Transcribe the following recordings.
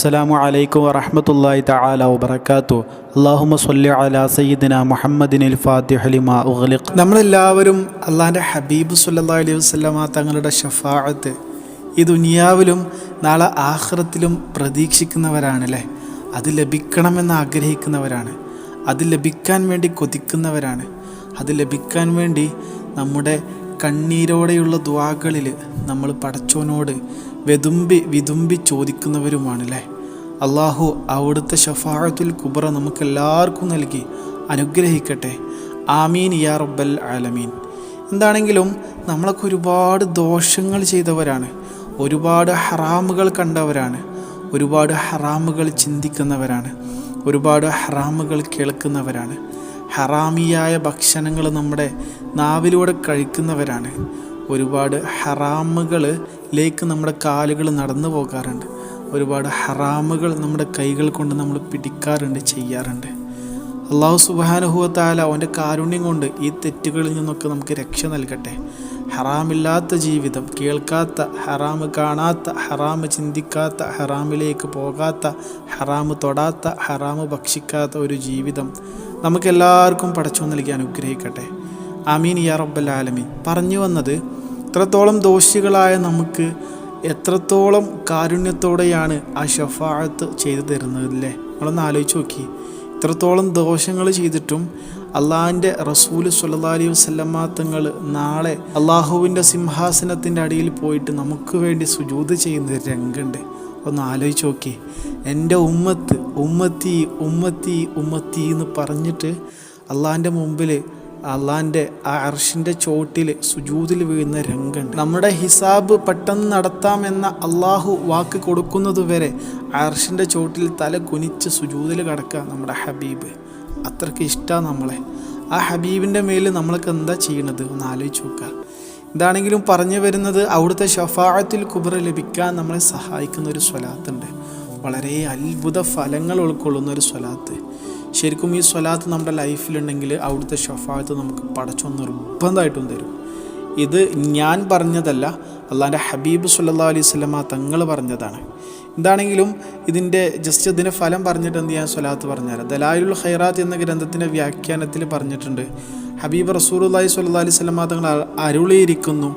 അസ്സലാമു അലൈക്കും വറഹ്മത്തുള്ളാഹി തആല വബറകാതു അല്ലാഹുമ്മ സ്വല്ലി അലാ സയ്യിദിന മുഹമ്മദിനിൽ ഫാത്തിഹ ലിമാ നമ്മളെല്ലാവരും അള്ളാഹിന്റെ ഹബീബ് സല്ലല്ലാഹു അലൈഹി വസല്ലമ തങ്ങളുടെ ഷഫാഅത്ത് ഈ ദുനിയാവിലും നാളെ ആഖിറത്തിലും പ്രതീക്ഷിക്കുന്നവരാണല്ലേ? അത് ലഭിക്കണമെന്ന് ആഗ്രഹിക്കുന്നവരാണ്. അത് ലഭിക്കാൻ വേണ്ടി കൊതിക്കുന്നവരാണ്. അത് ലഭിക്കാൻ വേണ്ടി നമ്മുടെ കണ്ണീരോടെയുള്ള ദ്വാകളിൽ നമ്മൾ പടച്ചോനോട് വെതുമ്പി വിതുമ്പി ചോദിക്കുന്നവരുമാണല്ലേ? അള്ളാഹു അവിടുത്തെ ഷഫാഴത്തുൽ കുബറ നമുക്കെല്ലാവർക്കും നൽകി. അനുഗ്രഹിക്കട്ടെ. ആമീൻ യാ റബ്ബൽ ആലമീൻ. എന്താണെങ്കിലും നമ്മളൊക്കെ ഒരുപാട് ദോഷങ്ങൾ ചെയ്തവരാണ്. ഒരുപാട് ഹറാമുകൾ കണ്ടവരാണ്. ഒരുപാട് ഹറാമുകൾ ചിന്തിക്കുന്നവരാണ്. ഒരുപാട് ഹറാമുകൾ കേൾക്കുന്നവരാണ്. ഹറാമിയായ ഭക്ഷണങ്ങൾ നമ്മുടെ നാവിലൂടെ കഴിക്കുന്നവരാണ്. ഒരുപാട് ഹറാമുകളിലേക്ക് നമ്മുടെ കാലുകൾ നടന്നു പോകാറുണ്ട്. ഒരുപാട് ഹറാമുകൾ നമ്മുടെ കൈകൾ കൊണ്ട് നമ്മൾ പിടിക്കാറുണ്ട് ചെയ്യാറുണ്ട്. അള്ളാഹു സുബാനുഭവത്താല അവന്റെ കാരുണ്യം കൊണ്ട് ഈ തെറ്റുകളിൽ നിന്നൊക്കെ നമുക്ക് രക്ഷ നൽകട്ടെ. ഹറാമില്ലാത്ത ജീവിതം കേൾക്കാത്ത ഹറാമ് കാണാത്ത ഹറാമ് ചിന്തിക്കാത്ത ഹറാമിലേക്ക് പോകാത്ത ഹറാമ് തൊടാത്ത ഹറാമ് ഭക്ഷിക്കാത്ത ഒരു ജീവിതം നമുക്കെല്ലാവർക്കും പടച്ചു നൽകി അനുഗ്രഹിക്കട്ടെ. അമീൻ യാ റബ്ബൽ ആലമീൻ. പറഞ്ഞു വന്നത് ഇത്രത്തോളം ദോഷികളായ നമുക്ക് എത്രത്തോളം കാരുണ്യത്തോടെയാണ് ആ ഷഫാഴത്ത് ചെയ്തു തരുന്നത് അല്ലേ? നമ്മളൊന്ന് ആലോചിച്ച് നോക്കി. ഇത്രത്തോളം ദോഷങ്ങൾ ചെയ്തിട്ടും അള്ളാഹിന്റെ റസൂൽ സല്ലാ അലൈഹി നാളെ അള്ളാഹുവിന്റെ സിംഹാസനത്തിന്റെ അടിയിൽ പോയിട്ട് നമുക്ക് വേണ്ടി സുജൂത് ചെയ്യുന്ന ഒരു രംഗമുണ്ട്. ഒന്ന് ആലോചിച്ച് നോക്കി. എന്റെ ഉമ്മത്ത് ഉമ്മത്തി ഉമ്മത്തി ഉമ്മത്തി എന്ന് പറഞ്ഞിട്ട് അള്ളാഹിന്റെ മുമ്പിൽ അള്ളാഹിന്റെ ആ അർഷിന്റെ ചോട്ടിൽ സുജൂതിൽ വീഴുന്ന രംഗമുണ്ട് നമ്മുടെ ഹിസാബ് പെട്ടെന്ന് നടത്താമെന്ന അള്ളാഹു വാക്ക് കൊടുക്കുന്നതുവരെ അർഷിന്റെ ചോട്ടിൽ തല കുനിച്ച് സുജൂതിൽ കിടക്കുക നമ്മുടെ ഹബീബ്. അത്രയ്ക്ക് ഇഷ്ടമാണ് നമ്മളെ. ആ ഹബീബിന്റെ മേൽ നമ്മൾക്ക് എന്താ ചെയ്യണത്? ഒന്ന് ആലോചിച്ച് നോക്കുക ഇതാണെങ്കിലും പറഞ്ഞു വരുന്നത് അവിടുത്തെ ഷഫാഴത്തിൽ കുബറ ലഭിക്കാൻ നമ്മളെ സഹായിക്കുന്ന ഒരു സ്വലാത്തുണ്ട്. വളരെ അത്ഭുത ഫലങ്ങൾ ഉൾക്കൊള്ളുന്ന ഒരു സ്വലാത്ത്. ശരിക്കും ഈ സ്വലാത്ത് നമ്മുടെ ലൈഫിലുണ്ടെങ്കിൽ അവിടുത്തെ ഷഫാത്ത് നമുക്ക് പടച്ചോ നിർബന്ധമായിട്ടും തരും. ഇത് ഞാൻ പറഞ്ഞതല്ല അള്ളാന്റെ ഹബീബ് സുല്ലാ അലൈഹി സ്വലമ തങ്ങൾ പറഞ്ഞതാണ്. എന്താണെങ്കിലും ഇതിന്റെ ജസ്റ്റ് ഇതിന്റെ ഫലം പറഞ്ഞിട്ട് എന്ത് ചെയ്യാൻ സ്വലാത്ത് പറഞ്ഞാൽ ദലായുൽ ഖൈറാത്ത് എന്ന ഗ്രന്ഥത്തിന്റെ വ്യാഖ്യാനത്തിൽ പറഞ്ഞിട്ടുണ്ട് ഹബീബ് റസൂറുല്ലാഹി സ്വല്ലാ അലൈഹി സ്വലമ തങ്ങൾ അരുളിയിരിക്കുന്നു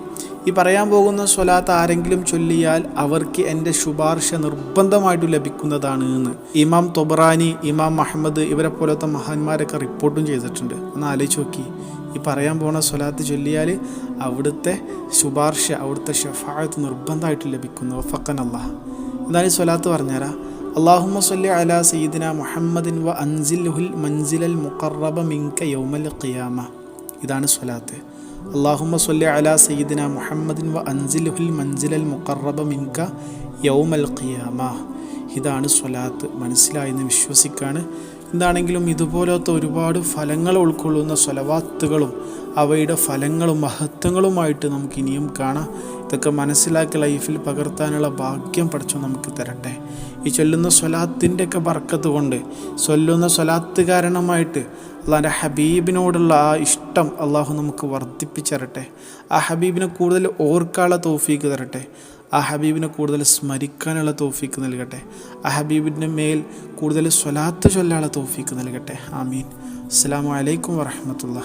ഈ പറയാൻ പോകുന്ന സ്വലാത്ത് ആരെങ്കിലും ചൊല്ലിയാൽ അവർക്ക് എന്റെ ശുപാർശ നിർബന്ധമായിട്ട് ലഭിക്കുന്നതാണ് എന്ന്. ഇമാം തൊബറാനി ഇമാം മഹമ്മദ് ഇവരെ പോലത്തെ മഹാന്മാരൊക്കെ റിപ്പോർട്ടും ചെയ്തിട്ടുണ്ട്. ഒന്ന് ആലോചിച്ച് നോക്കി. ഈ പറയാൻ പോകുന്ന സ്വലാത്ത് ചൊല്ലിയാൽ അവിടുത്തെ ശുപാർശ അവിടുത്തെ ഷഫായത്ത് നിർബന്ധമായിട്ട് ലഭിക്കുന്നു. ഫക്കൻ അള്ളാഹ് എന്താണ് ഈ സ്വലാത്ത് പറഞ്ഞുതരാം? അള്ളാഹുമ്മ സല്ലി അല സയ്യിദിന മുഹമ്മദിൻ വ അൻസിൽ അൻസിൽഹുൽ മൻസിലൽ മുഖറബ മിങ്ക യൗമൽ ഖിയാമ. ഇതാണ് സ്വലാത്ത്. അള്ളാഹുമ്മ സല്ലി അല സയ്യിദിന മുഹമ്മദിൻ വ അൻസിൽഹുൽ മൻസിലൽ മുക്കറബ മിൻക യൗമൽ ഖിയാമ. ഇതാണ് സ്വലാത്ത്. മനസ്സിലായെന്ന് വിശ്വസിക്കാണ്. എന്താണെങ്കിലും ഇതുപോലത്തെ ഒരുപാട് ഫലങ്ങൾ ഉൾക്കൊള്ളുന്ന സ്വലവാത്തുകളും അവയുടെ ഫലങ്ങളും മഹത്വങ്ങളുമായിട്ട് നമുക്കിനിയും കാണാം. ഇതൊക്കെ മനസ്സിലാക്കി ലൈഫിൽ പകർത്താനുള്ള ഭാഗ്യം പഠിച്ചു നമുക്ക് തരട്ടെ. ഈ ചൊല്ലുന്ന സ്വലാത്തിന്റെ ഒക്കെ ബർക്കത്ത് കൊണ്ട് ചൊല്ലുന്ന സ്വലാത്ത് കാരണമായിട്ട് അള്ളാന്റെ ഹബീബിനോടുള്ള ആ ഇഷ്ടം അള്ളാഹു നമുക്ക് വർദ്ധിപ്പിച്ചരട്ടെ. ആ ഹബീബിനെ കൂടുതൽ ഓർക്കാനുള്ള തോഫീക്ക് തരട്ടെ. ആ ഹബീബിനെ കൂടുതൽ സ്മരിക്കാനുള്ള തോഫീക്ക് നൽകട്ടെ. ആ ഹബീബിന്റെ മേൽ കൂടുതൽ സ്വലാത്ത് ചൊല്ലാനുള്ള തോഫീക്ക് നൽകട്ടെ. ആമീൻ. അസ്സാം വലൈക്കും വറഹമത്തുള്ള